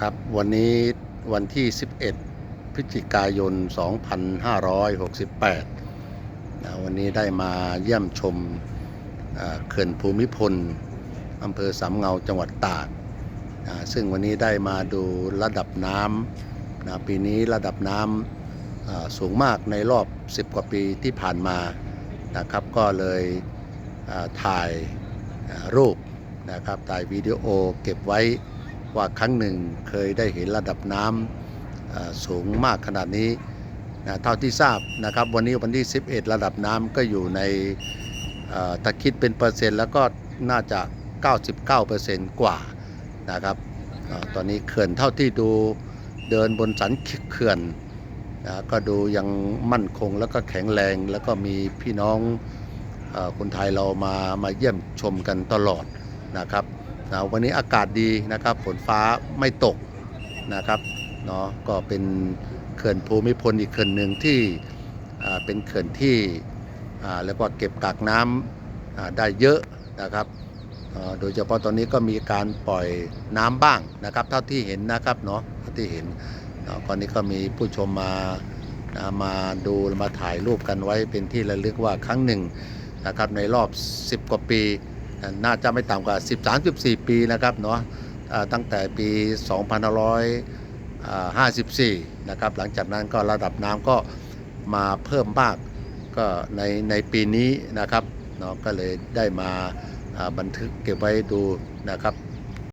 ครับวันนี้วันที่ 11 พฤศจิกายน 2568นะวันนี้ได้มาเยี่ยมชมเขื่อนภูมิพลอำเภอสำเงาจังหวัดตากนะซึ่งวันนี้ได้มาดูระดับน้ำนะปีนี้ระดับน้ำสูงมากในรอบ 10 กว่าปีที่ผ่านมานะครับก็เลยถ่ายรูปนะครับถ่ายวิดีโอเก็บไว้ ว่าครั้งหนึ่งเคยได้เห็นระดับน้ำสูงมากขนาดนี้นะเท่าที่ทราบนะครับวันนี้วันที่ 11 ระดับน้ำก็อยู่ในถ้าคิดเป็นเปอร์เซ็นต์แล้วก็น่าจะ 99%กว่านะครับอตอนนี้เขื่อนเท่าที่ดูเดินบนสันเขื่อนนะก็ดูยังมั่นคงแล้วก็แข็งแรงแล้วก็มีพี่น้องอคนไทยเรามามาเยี่ยมชมกันตลอดนะครับ นะวันนี้อากาศดีนะครับ ฝนฟ้าไม่ตกนะครับเนาะก็เป็นเขื่อนภูมิพลอีกเขื่อนหนึ่งที่เป็นเขื่อนที่แล้วก็เก็บกักน้ำอ่าได้เยอะนะครับโดยเฉพาะตอนนี้ก็มีการปล่อยน้ำบ้างนะครับ เท่าที่เห็นนะครับเนาะเท่าที่เห็นเนาะตอนนี้ก็มีผู้ชมมามาดูมาถ่ายรูปกันไว้เป็นที่ระลึกว่าครั้งหนึ่งนะครับในรอบ 10 กว่าปี น่าจะไม่ต่ำกว่า 13 14 ปีนะครับเนาะตั้งแต่ปี 2554 นะครับ หลังจากนั้นก็ระดับน้ำก็มาเพิ่มมากก็ในในปีนี้นะครับเนาะก็เลยได้มาบันทึกเก็บไว้ดูนะครับ